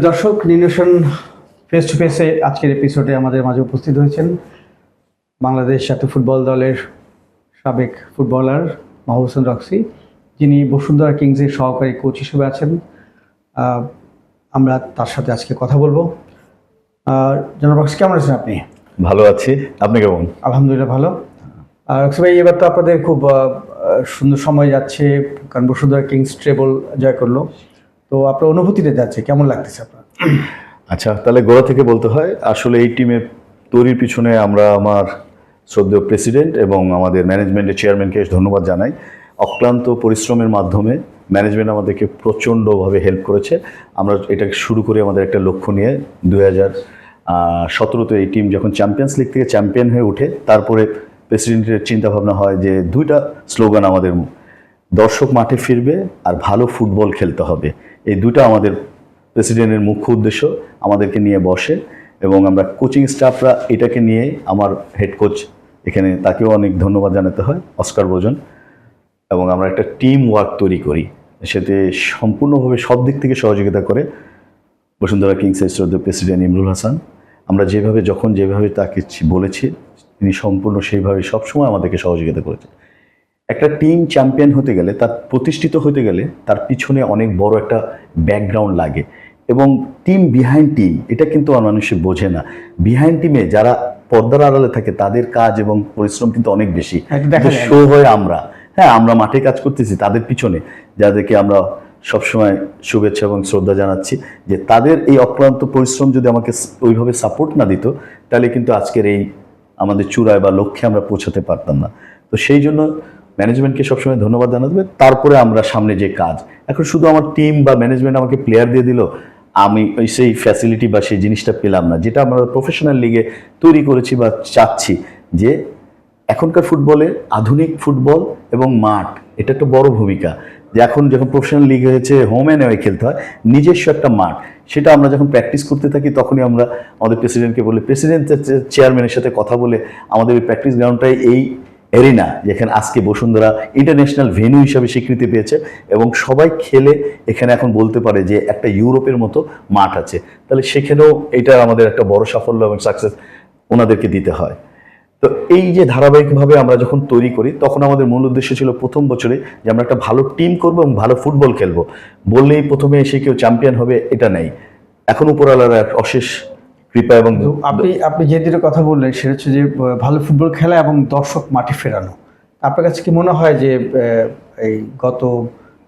দর্শক নির্দেশন face to ফেসে আজকের এপিসোডে আমাদের মাঝে উপস্থিত হয়েছেন বাংলাদেশ জাতীয় ফুটবল দলের সাবেক ফুটবলার মাহবুব হোসেন রক্সি। যিনি বসুন্ধরা কিংসের সহকারী কোচ হিসেবে আছেন। আমরা তার সাথে আজকে কথা বলব। আর জনাব রক্সি কেমন আছেন আপনি? ভালো আছি। আপনি কেমন? আলহামদুলিল্লাহ ভালো। রক্সি ভাই এবার তো আপনাদের খুব সুন্দর সময় যাচ্ছে কারণ বসুন্ধরা কিংস ট্রেবল জয় করল। তো আপনার অনুভূতিটা যাচ্ছে, কেমন লাগতেছে আপনার? আচ্ছা তাহলে গোড়া থেকে বলতে হয়, আসলে এই টিমের তৈরির পিছনে আমরা আমার শ্রদ্ধেয় প্রেসিডেন্ট এবং আমাদের ম্যানেজমেন্টের চেয়ারম্যানকে ধন্যবাদ জানাই। অক্লান্ত পরিশ্রমের মাধ্যমে ম্যানেজমেন্ট আমাদেরকে প্রচণ্ডভাবে হেল্প করেছে। আমরা এটাকে শুরু করে আমাদের একটা লক্ষ্য নিয়ে দু হাজার সতেরোতে এই টিম যখন চ্যাম্পিয়ন্স লিগ থেকে চ্যাম্পিয়ন হয়ে ওঠে, তারপরে প্রেসিডেন্টের চিন্তাভাবনা হয় যে দুইটা স্লোগান আমাদের দর্শক মাঠে ফিরবে আর ভালো ফুটবল খেলতে হবে। এই দুটো আমাদের প্রেসিডেন্টের মুখ্য উদ্দেশ্য আমাদেরকে নিয়ে বসে এবং আমরা কোচিং স্টাফরা এটাকে নিয়ে আমার হেড কোচ এখানে তাকেও অনেক ধন্যবাদ জানাতে হয়, অস্কার বোজন এবং আমরা একটা টিম ওয়ার্ক তৈরি করি, সেতে সম্পূর্ণভাবে সব দিক থেকে সহযোগিতা করে বসুন্ধরা কিংসের শ্রদ্ধেয় প্রেসিডেন্ট ইমরুল হাসান। আমরা যেভাবে, যখন যেভাবে তাকে বলেছি, তিনি সম্পূর্ণ সেইভাবে সবসময় আমাদেরকে সহযোগিতা করেছে একটা টিম চ্যাম্পিয়ন হতে গেলে তার প্রতিষ্ঠিত হতে গেলে তার পিছনে অনেক বড় একটা ব্যাকগ্রাউন্ড লাগে। এবং টিম বিহাইন্ড টিম এটা কিন্তু মানুষে বোঝে না। বিহাইন্ড টিমে যারা পর্দার আড়ালে থাকে তাদের কাজ এবং পরিশ্রম কিন্তু অনেক বেশি। শো হয় আমরা। হ্যাঁ আমরা মাঠে কাজ করতেছি তাদের পিছনে যাদেরকে আমরা সবসময় শুভেচ্ছা এবং শ্রদ্ধা জানাচ্ছি যে তাদের এই অক্লান্ত পরিশ্রম যদি আমাকে ওইভাবে সাপোর্ট না দিত তাহলে কিন্তু আজকের এই আমাদের চূড়ায় বা লক্ষ্যে আমরা পৌঁছাতে পারতাম না। তো সেই জন্য ম্যানেজমেন্টকে সবসময় ধন্যবাদ জানাতে হবে। তারপরে আমরা সামনে যে কাজ, এখন শুধু আমার টিম বা ম্যানেজমেন্ট আমাকে প্লেয়ার দিয়ে দিল, আমি ওই সেই ফ্যাসিলিটি বা সেই জিনিসটা পেলাম না, যেটা আমরা প্রফেশনাল লিগে তৈরি করেছি বা চাচ্ছি যে এখনকার ফুটবলে আধুনিক ফুটবল এবং মাঠ, এটা একটা বড় ভূমিকা। যে এখন যখন প্রফেশনাল লিগ হয়েছে হোম অ্যান্ড অ্যাওয়ে খেলতে হয়, নিজস্ব একটা মাঠ, সেটা আমরা যখন প্র্যাকটিস করতে থাকি, তখনই আমরা আমাদের প্রেসিডেন্টকে বলি প্রেসিডেন্ট চেয়ারম্যানের সাথে কথা বলে আমাদের ওই প্র্যাকটিস গ্রাউন্ডটাই এই এরিনা, যেখানে আজকে বসুন্ধরা ইন্টারন্যাশনাল ভেন্যু হিসাবে স্বীকৃতি পেয়েছে এবং সবাই খেলে এখানে এখন বলতে পারে যে একটা ইউরোপের মতো মাঠ আছে। তাহলে সেখানেও এটা আমাদের একটা বড় সাফল্য এবং সাকসেস ওনাদেরকে দিতে হয়। তো এই যে ধারাবাহিকভাবে আমরা যখন তৈরি করি, তখন আমাদের মূল উদ্দেশ্য ছিল প্রথম বছরে যে আমরা একটা ভালো টিম করব এবং ভালো ফুটবল খেলব। বললেই প্রথমে এসে কেউ চ্যাম্পিয়ন হবে, এটা নেই। এখন উপরওয়ালার এক অশেষ কৃপা এবং আপনি আপনি যে দুটো কথা বললেন সেটা হচ্ছে যে ভালো ফুটবল খেলা এবং দর্শক মাঠে ফেরানো। আপনার কাছে কি মনে হয় যে এই গত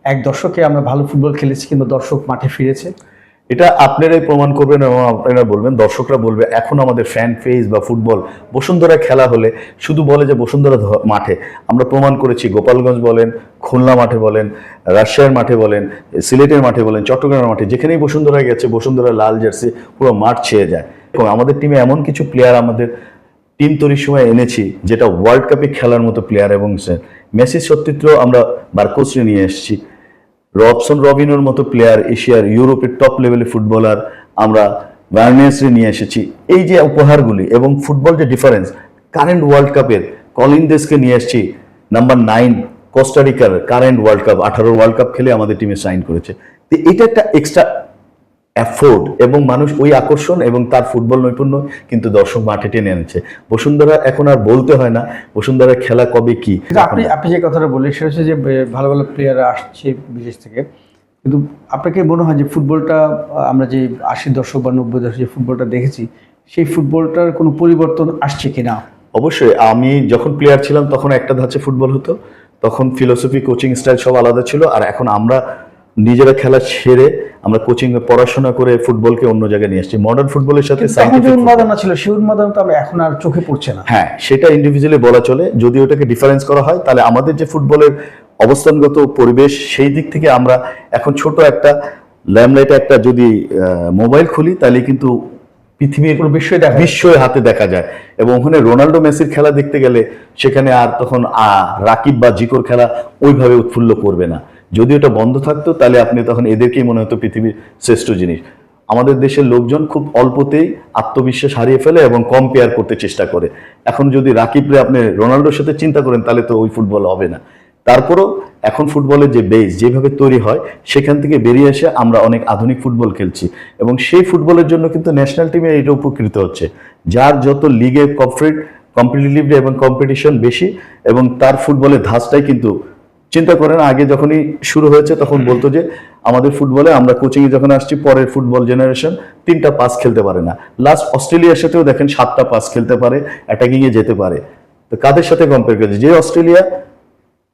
এক দশকে আমরা ভালো ফুটবল খেলেছি কিন্তু দর্শক মাঠে ফিরেছে? এটা আপনারাই প্রমাণ করবেন এবং আপনারা বলবেন, দর্শকরা বলবে, এখন আমাদের ফ্যান ফেজ বা ফুটবল বসুন্ধরা খেলা হলে শুধু বলে যে বসুন্ধরা মাঠে। আমরা প্রমাণ করেছি, গোপালগঞ্জ বলেন, খুলনা মাঠে বলেন, রাজশাহীর মাঠে বলেন, সিলেটের মাঠে বলেন, চট্টগ্রামের মাঠে, যেখানেই বসুন্ধরা গেছে, বসুন্ধরা লাল জার্সি পুরো মাঠ ছেয়ে যায়। এবং আমাদের টিমে এমন কিছু প্লেয়ার আমাদের টিম তৈরির সময় এনেছি, যেটা ওয়ার্ল্ড কাপে খেলার মতো প্লেয়ার এবং সে- মেসির সত্যিত্র আমরা বারকোসে নিয়ে এসেছি। রবসন রবিনোর মতো প্লেয়ার এশিয়ার ইউরোপের টপ লেভেলে ফুটবলার আমরা ভার্নেসরে নিয়ে এসেছি। এই যে উপহারগুলি এবং ফুটবল যে ডিফারেন্স কারেন্ট ওয়ার্ল্ড কাপের কলিনদেসকে নিয়ে এসেছি। নাম্বার নাইন কোস্টারিকার কারেন্ট ওয়ার্ল্ড কাপ আঠারো ওয়ার্ল্ড কাপ খেলে আমাদের টিমে সাইন করেছে। তো এটা একটা এক্সট্রা অ্যাফোর্ড এবং মানুষ ওই আকর্ষণ এবং তার ফুটবল নৈপুণ্য কিন্তু দর্শক মাঠে টেনে এনেছে। বসুন্ধরা এখন আর বলতে হয় না বসুন্ধরা খেলা কবে কি? আপনি আপনি যে কথাটা বললেন সেটা হচ্ছে যে ভালো ভালো প্লেয়ার আসছে বিদেশ থেকে। কিন্তু আপনাকে মনে হয় যে ফুটবলটা আমরা যে আশির দশক বা নব্বই দশক যে ফুটবলটা দেখেছি সেই ফুটবলটার কোনো পরিবর্তন আসছে কিনা? অবশ্যই আমি যখন প্লেয়ার ছিলাম তখন একটা ধাঁচে ফুটবল হতো তখন ফিলোসফি কোচিং স্টাইল সব আলাদা ছিল আর এখন আমরা নিজেরা খেলা ছেড়ে আমরা কোচিং এ পড়াশোনা করে ফুটবলকে অন্য জায়গায় নিয়ে আসছি। মডার্ন ফুটবলের সাথে যে উন্মাদনা ছিল সেই উন্মাদনা তো এখন আর চোখে পড়ছে না। হ্যাঁ সেটা ইন্ডিভিজুয়ালি বলা চলে। যদি ওটাকে ডিফারেন্স করা হয় তাহলে আমাদের যে ফুটবলের অবস্থানগত পরিবেশ সেই দিক থেকে আমরা এখন ছোট একটা ল্যামলাইটে একটা যদি মোবাইল খুলি তাহলে কিন্তু পৃথিবীর পুরো বিশ্বই দেখা বিশ্বই হাতে দেখা যায়। এবং ওখানে রোনাল্ডো মেসির খেলা দেখতে গেলে সেখানে আর তখন রাকিব বা জিকোর খেলা ওইভাবে উৎফুল্ল করবে না। যদি ওটা বন্ধ থাকতো, তাহলে আপনি তখন এদেরকেই মনে হতো পৃথিবীর শ্রেষ্ঠ জিনিস। আমাদের দেশের লোকজন খুব অল্পতেই আত্মবিশ্বাস হারিয়ে ফেলে এবং কম্পেয়ার করতে চেষ্টা করে। এখন যদি রাকিবরে আপনি রোনাল্ডোর সাথে চিন্তা করেন, তাহলে তো ওই ফুটবল হবে না। তারপরও এখন ফুটবলের যে বেস যেভাবে তৈরি হয়, সেখান থেকে বেরিয়ে এসে আমরা অনেক আধুনিক ফুটবল খেলছি। এবং সেই ফুটবলের জন্য কিন্তু ন্যাশনাল টিমে এটা উপকৃত হচ্ছে। যার যত লিগে কমপ্লিট কম্পিটিটিভ এবং কম্পিটিশন বেশি, এবং তার ফুটবলের ধাঁচটাই কিন্তু চিন্তা করেন আগে যখনই শুরু হয়েছে তখন বলতো যে আমাদের ফুটবলে আমরা কোচিংয়ে যখন আসছি পরের ফুটবল জেনারেশন তিনটা পাস খেলতে পারে না। লাস্ট অস্ট্রেলিয়ার সাথেও দেখেন সাতটা পাস খেলতে পারে অ্যাটাকিংয়ে যেতে পারে। তো কাদের সাথে কম্পেয়ার করেছে? যে অস্ট্রেলিয়া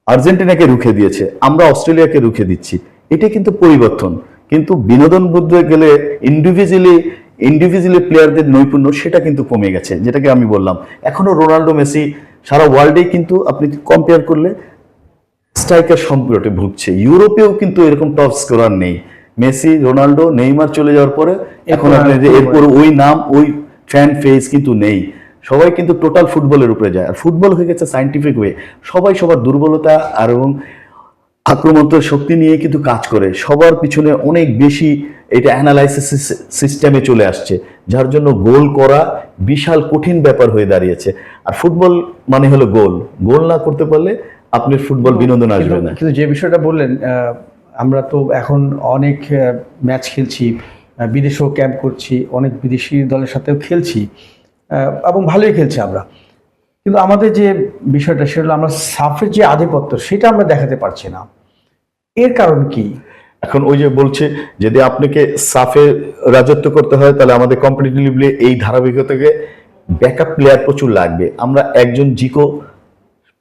আর্জেন্টিনাকে রুখে দিয়েছে আমরা অস্ট্রেলিয়াকে রুখে দিচ্ছি। এটা কিন্তু পরিবর্তন। কিন্তু বিনোদন বুদ্ধে গেলে ইন্ডিভিজুয়ালি ইন্ডিভিজুয়ালি প্লেয়ারদের নৈপুণ্য সেটা কিন্তু কমে গেছে যেটাকে আমি বললাম। এখনও রোনাল্ডো মেসি সারা ওয়ার্ল্ডেই কিন্তু আপনি কম্পেয়ার করলে স্ট্রাইকার সংকটে ভুগছে। ইউরোপেও কিন্তু এরকম টপ স্কোরার নেই। মেসি রোনাল্ডো নেইমার চলে যাওয়ার পরে এখন আপনি যে এরপর ওই নাম ওই ফ্যান ফেস কিন্তু নেই। সবাই কিন্তু টোটাল ফুটবলের উপরে যায়। আর ফুটবল হয়ে গেছে সাইন্টিফিক ওয়ে সবাই সবার দুর্বলতা আর এবং আক্রমণাত্মক শক্তি নিয়ে কিন্তু কাজ করে। সবার পিছনে অনেক বেশি এটা অ্যানালাইসিস সিস্টেমে চলে আসছে। যার জন্য গোল করা বিশাল কঠিন ব্যাপার হয়ে দাঁড়িয়েছে। আর ফুটবল মানে হলো গোল গোল না করতে পারলে আপনি ফুটবল বিনোদন আসবে কিন্তু- না। কিন্তু যে বিষয়টা বললেন আমরা তো এখন অনেক ম্যাচ খেলছি বিদেশেও ক্যাম্প করছি অনেক বিদেশি দলের সাথেও খেলছি এবং ভালোই খেলছি আমরা। কিন্তু আমাদের যে বিষয়টা সেটা হলো আমরা সাফের যে আধিপত্য সেটা আমরা দেখাতে পারছি না। এর কারণ কি? এখন ওই যে বলছে যদি আপনাকে সাফে রাজত্ব করতে হয় তাহলে আমাদের কম্পিটিটিভলি এই ধারাবাহিকতাকে ব্যাকআপ প্লেয়ার প্রচুর লাগবে। আমরা একজন জিকো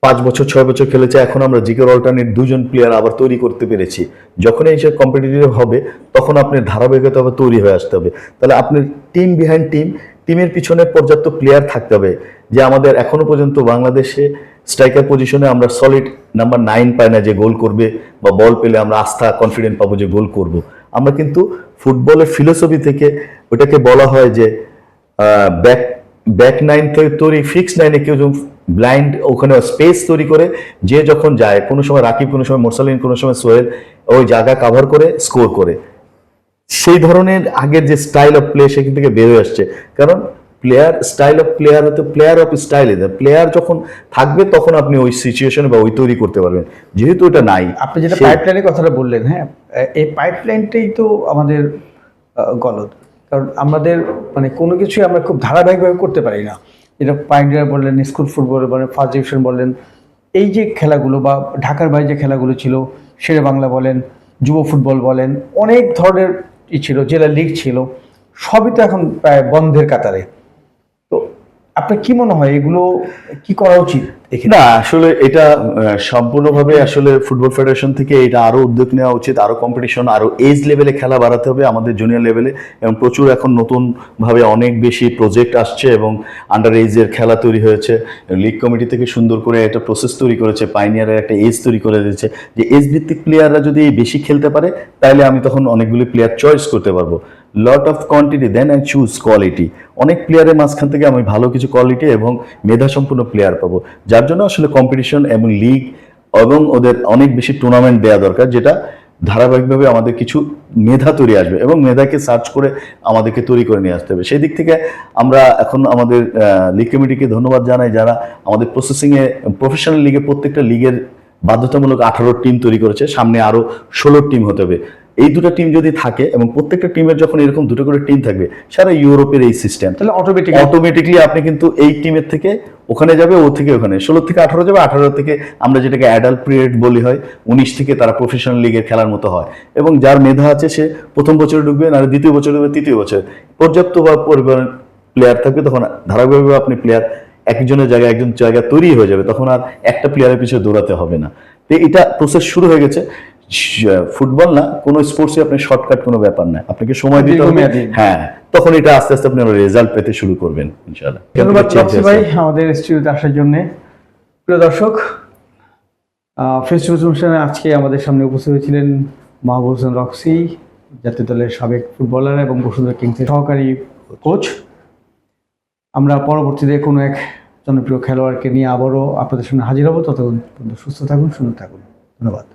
পাঁচ বছর, ছয় বছর খেলেছে, এখন আমরা জিকের অল্টারনেট দুজন প্লেয়ার আবার তৈরি করতে পেরেছি। যখন এই সব কম্পিটিটিভ হবে, তখন আপনার ধারাবাহিকতা আবার তৈরি হয়ে আসতে হবে। তাহলে আপনার টিম বিহাইন্ড টিম টিমের পিছনে পর্যাপ্ত প্লেয়ার থাকতে হবে, যে আমাদের এখনও পর্যন্ত বাংলাদেশে স্ট্রাইকার পজিশনে আমরা সলিড নাম্বার নাইন পাই না যে গোল করবে, বা বল পেলে আমরা আস্থা কনফিডেন্ট পাবো যে গোল করব। আমরা কিন্তু ফুটবলের ফিলোসফি থেকে ওটাকে বলা হয় যে ব্যাক ব্যাক নাইন তৈরি ফিক্স নাইনে কেউ ব্লাইন্ড ওখানে স্পেস তৈরি করে যে যখন যায় কোনো সময় রাকিব কোনো সময় মোরসালিন কোনো সময় সোহেল ওই জায়গা কাভার করে স্কোর করে। সেই ধরনের আগের যে স্টাইল অফ প্লে সেখান থেকে বের হয়ে আসছে। কারণ প্লেয়ার স্টাইল অফ প্লেয়ার হতে প্লেয়ার অফ স্টাইল প্লেয়ার যখন থাকবে তখন আপনি ওই সিচুয়েশনে বা ওই তৈরি করতে পারবেন। যেহেতু এটা নাই আপনি যেটা পাইপলাইনের কথাটা বললেন হ্যাঁ এই পাইপলাইনটাই তো আমাদের গলদ। কারণ আমাদের মানে কোনো কিছুই আমরা খুব ধারাবাহিকভাবে করতে পারি না। যেটা পাইনিয়ার বললেন, স্কুল ফুটবল বলেন, ফার্স্ট ডিভিশন বললেন এই যে খেলাগুলো বা ঢাকার বাইরে যে খেলাগুলো ছিল সেরে বাংলা বলেন, যুব ফুটবল বলেন, অনেক ধরনের ই ছিল, জেলা লিগ ছিল, সবই তো এখন প্রায় বন্ধের কাতারে। তো আপনার কি মনে হয়, এগুলো কি করা উচিত না, আসলে এটা সম্পূর্ণভাবে আসলে ফুটবল ফেডারেশন থেকে এটা আরও উদ্যোগ নেওয়া উচিত, আরও কম্পিটিশন আরও এজ লেভেলে খেলা বাড়াতে হবে আমাদের জুনিয়র লেভেলে এবং প্রচুর এখন নতুন ভাবে অনেক বেশি প্রজেক্ট আসছে এবং আন্ডার এজের খেলা তৈরি হয়েছে। লিগ কমিটি থেকে সুন্দর করে একটা প্রসেস তৈরি করেছে পাইনিয়ারের একটা এজ তৈরি করে দিয়েছে। যে এজ ভিত্তিক প্লেয়াররা যদি বেশি খেলতে পারে তাহলে আমি তখন অনেকগুলি প্লেয়ার চয়েস করতে পারব। Lot of quantity then and choose quality অনেক প্লেয়ারের মাঝখান থেকে আমি ভালো কিছু কোয়ালিটি এবং মেধা সম্পন্ন প্লেয়ার পাবো। যার জন্য আসলে কম্পিটিশন এবং লিগ এবং ওদের অনেক বেশি টুর্নামেন্ট দেওয়া দরকার, যেটা ধারাবাহিকভাবে আমাদের কিছু মেধা তৈরি আসবে এবং মেধাকে সার্চ করে আমাদেরকে তৈরি করে নিয়ে আসতে হবে। সেই দিক থেকে আমরা এখন আমাদের লিগ কমিটিকে ধন্যবাদ জানাই, যারা আমাদের প্রসেসিংয়ে প্রফেশনাল লিগে প্রত্যেকটা লিগের বাধ্যতামূলক আঠারো টিম তৈরি করেছে। সামনে আরও ষোলো টিম হতে হবে। এই দুটো টিম যদি থাকে এবং প্রত্যেকটা টিমের যখন এরকম দুটো করে টিম থাকবে সারা ইউরোপের এই সিস্টেম তাহলে অটোমেটিক অটোমেটিকলি আপনি কিন্তু এই টিমের থেকে ওখানে যাবে ও থেকে ওখানে। ষোলো থেকে আঠারো যাবে আঠারো থেকে আমরা যেটাকে অ্যাডাল্ট পিরিয়ড বলি হয় উনিশ থেকে তারা প্রফেশনাল লিগের খেলার মতো হয়। এবং যার মেধা আছে সে প্রথম বছরে ঢুকবে না দ্বিতীয় বছরে ঢুকবে তৃতীয় বছর। পর্যাপ্ত বা পরিমাণ প্লেয়ার থাকবে তখন ধারাবাহিকভাবে আপনি প্লেয়ার একজনের জায়গায় একজন জায়গা তৈরি হয়ে যাবে তখন আর একটা প্লেয়ারের পিছনে দৌড়াতে হবে না। তো এটা প্রসেস শুরু হয়ে গেছে। ফুটবল না কোনো স্পোর্টসে আপনি শর্টকাট কোনো ব্যাপার না। আপনাকে সময় দিতে হবে। হ্যাঁ তখন এটা আস্তে আস্তে আপনি রেজাল্ট পেতে শুরু করবেন ইনশাআল্লাহ। ধন্যবাদ। ভাই আমাদের স্টুডিওতে আসার জন্য। প্রিয় দর্শক ফেস টু অনুষ্ঠানে আজকে আমাদের সামনে উপস্থিত হয়েছিলেন মাহবুব হোসেন রক্সি জাতীয় দলের সাবেক ফুটবলার এবং বসুন্ধরা কিংসের সহকারী কোচ আমরা পরবর্তীতে কোনো এক জনপ্রিয় খেলোয়াড়কে নিয়ে আবারও আপনাদের সামনে হাজির হব। ততক্ষণ সুস্থ থাকুন সুন্দর থাকুন। ধন্যবাদ।